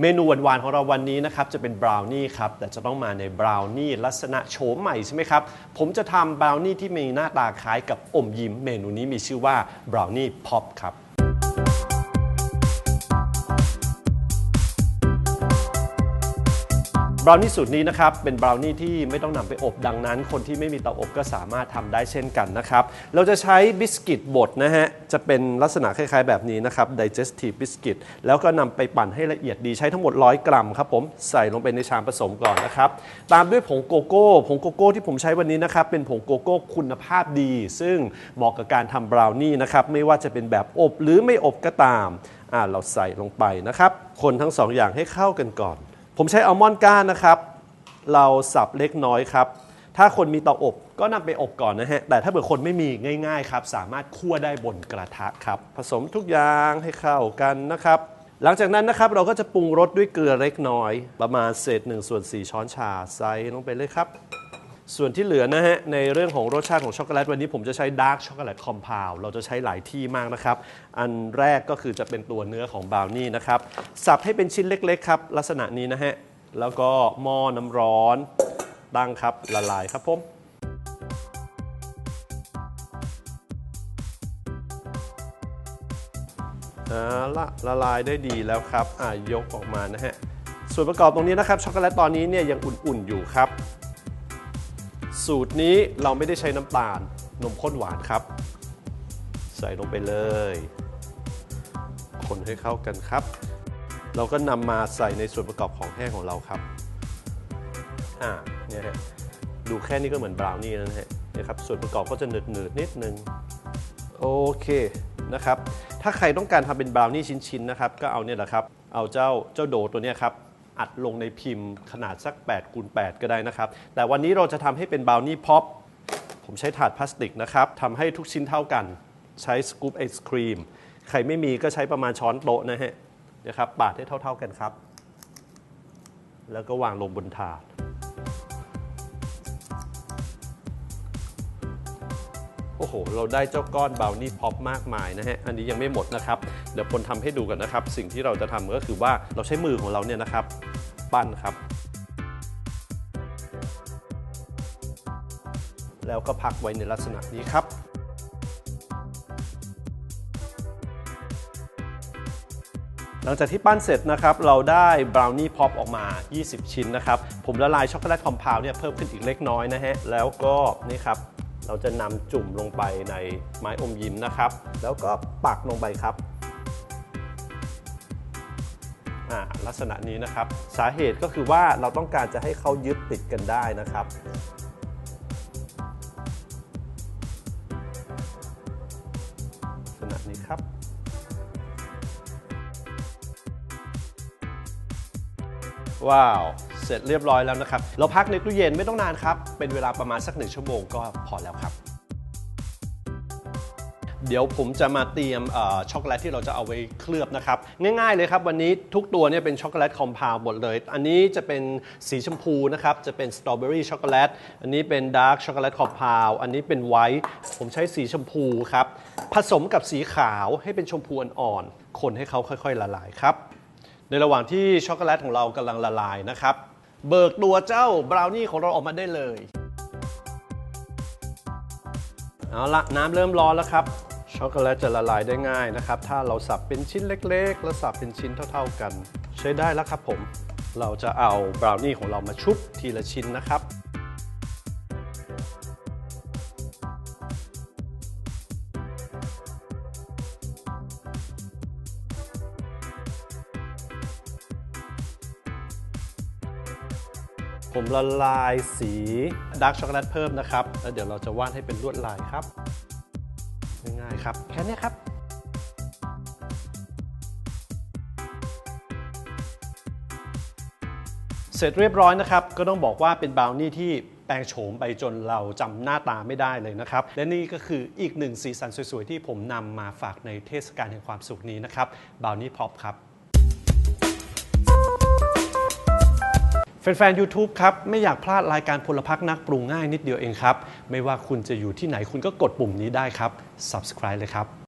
เมนูหวานๆของเราวันนี้นะครับจะเป็นบราวนี่ครับแต่จะต้องมาในบราวนี่ลักษณะโฉมใหม่ใช่ไหมครับ ผมจะทำบราวนี่ที่มีหน้าตาคล้ายกับอมยิ้ม เมนูนี้มีชื่อว่าบราวนี่พ็อปครับ บราวนี่สูตรนี้นะครับเป็นบราวนี่ที่ไม่ต้องนำไปอบดังนั้น คนที่ไม่มีเตาอบก็สามารถทำได้เช่นกันนะครับเราจะใช้บิสกิตบดนะฮะจะเป็นลักษณะคล้ายๆ แบบนี้นะครับ digestive biscuit แล้วก็นำไปปั่นให้ละเอียดดีใช้ทั้งหมด 100 กรัมครับผมใส่ลงไปในชามผสมก่อนนะครับตามด้วยผงโกโก้ผงโกโก้ที่ผมใช้วันนี้นะครับเป็นผงโกโก้คุณภาพดี ซึ่งเหมาะกับการทำบราวนี่นะครับไม่ว่าจะเป็นแบบอบหรือไม่อบก็ตามอ่าเราใส่ลงไปนะครับ คนทั้งสองอย่างให้เข้ากันก่อน ผมใช้อัลมอนด์ก้านนะครับ เราสับเล็กน้อยครับ ถ้าคนมีเตาอบก็นำไปอบก่อนนะฮะ แต่ถ้าเผื่อคนไม่มีง่ายๆครับ สามารถคั่วได้บนกระทะครับ ผสมทุกอย่างให้เข้ากันนะครับ หลังจากนั้นนะครับเราก็จะปรุงรสด้วยเกลือเล็กน้อย ประมาณเศษ1ส่วน4ช้อนชาใส่ลงไปเลยครับ ส่วนที่เหลือนะฮะ ในเรื่องของรสชาติของช็อกโกแลตวันนี้ผมจะใช้ดาร์กช็อกโกแลตคอมเพลเราจะใช้หลายที่มากนะครับ อันแรกก็คือจะเป็นตัวเนื้อของบราวนี่นะครับ สับให้เป็นชิ้นเล็กๆครับ ลักษณะนี้นะฮะ แล้วก็หม้อน้ำร้อนตั้งครับละลายครับผมอาละละลายได้ดีแล้วครับอ่ายกออกมานะฮะ ส่วนประกอบตรงนี้นะครับช็อกโกแลตตอนนี้เนี่ยยังอุ่นๆอยู่ครับ สูตรนี้เราไม่ได้ใช้น้ำตาลนมข้นหวานครับ ใส่ลงไปเลย คนให้เข้ากันครับ เราก็นำมาใส่ในส่วนประกอบของแห้งของเราครับอ่าเนี่ยฮะดูแค่นี้ก็เหมือนบราวนี่แล้วนะฮะเนี่ยครับส่วนประกอบก็จะหนืดหนืดๆนิดนึงโอเคนะครับถ้าใครต้องการทำเป็นบราวนี่ชิ้นๆนะครับก็เอาเนี่ยแหละครับเอาเจ้าเจ้าโดตัวเนี้ยครับ อัดลงในพิมพ์ขนาดสัก8คูณ8ก็ได้นะครับ แต่วันนี้เราจะทำให้เป็นบราวนี่พ็อปผมใช้ถาดพลาสติกนะครับทำให้ทุกชิ้นเท่ากัน ใช้สกู๊ปไอศครีม ใครไม่มีก็ใช้ประมาณช้อนโต๊ะนะฮะนะครับปาดให้เท่า ๆกันครับ แล้วก็วางลงบนถาด โอ้โห เราได้เจ้าก้อนบราวนี่พ็อปมากมายนะฮะ อันนี้ยังไม่หมดนะครับ เดี๋ยวพลทำให้ดูกันนะครับ สิ่งที่เราจะทำก็คือว่าเราใช้มือของเราเนี่ยนะครับ ปั้นครับ แล้วก็พักไว้ในลักษณะนี้ครับหลังจากที่ปั้นเสร็จนะครับ เราได้บราวนี่พ็อปออกมา 20 ชิ้นนะครับ ผมละลายช็อกโกแลตคอมเพลวเนี่ยเพิ่มขึ้นอีกเล็กน้อยนะฮะ แล้วก็นี่ครับ เราจะนำจุ่มลงไปในไม้อมยิ้มนะครับ แล้วก็ปักลงไปครับอ่าลักษณะนี้นะครับ สาเหตุก็คือว่าเราต้องการจะให้เขายึดติดกันได้นะครับ ลักษณะนี้ครับ ว้าว เสร็จเรียบร้อยแล้วนะครับ เราพักในตู้เย็นไม่ต้องนานครับ เป็นเวลาประมาณสักหนึ่งชั่วโมงก็พอแล้วครับ เดี๋ยวผมจะมาเตรียมช็อกโกแลตที่เราจะเอาไว้เคลือบนะครับ ง่ายๆเลยครับ วันนี้ทุกตัวเนี่ยเป็นช็อกโกแลตคอมเพลหมดเลย อันนี้จะเป็นสีชมพูนะครับ จะเป็นสตรอเบอรี่ช็อกโกแลต อันนี้เป็นดาร์กช็อกโกแลตคอมเพลอันนี้เป็นไวท์ ผมใช้สีชมพูครับ ผสมกับสีขาวให้เป็นชมพูอ่อนๆ คนให้เขาค่อย ๆ ละลายครับ ในระหว่างที่ช็อกโกแลตของเรากำลังละลายนะครับ เบิกตัวเจ้าบราวนี่ของเราออกมาได้เลย เอาละน้ำเริ่มร้อนแล้วครับ ช็อกโกแลตจะละลายได้ง่ายนะครับ ถ้าเราสับเป็นชิ้นเล็กๆ แล้วสับเป็นชิ้นเท่า ๆกัน ใช้ได้แล้วครับผม เราจะเอาบราวนี่ของเรามาชุบทีละชิ้นนะครับ ผมละลายสีดาร์กช็อกโกแลตเพิ่มนะครับ แล้วเดี๋ยวเราจะวาดให้เป็นลวดลายครับ ง่ายๆครับ แค่นี้ครับเสร็จเรียบร้อยนะครับ ก็ต้องบอกว่าเป็นบราวนี่ที่แปลงโฉมไปจนเราจำหน้าตาไม่ได้เลยนะครับ และนี่ก็คืออีกหนึ่งสีสันสวยๆ ที่ผมนำมาฝากในเทศกาลแห่งความสุขนี้นะครับบราวนี่พอปครับ แฟนๆ YouTube ครับ ไม่อยากพลาดรายการพลพักนักปรุงง่ายนิดเดียวเองครับ ไม่ว่าคุณจะอยู่ที่ไหนคุณก็กดปุ่มนี้ได้ครับ Subscribe เลยครับ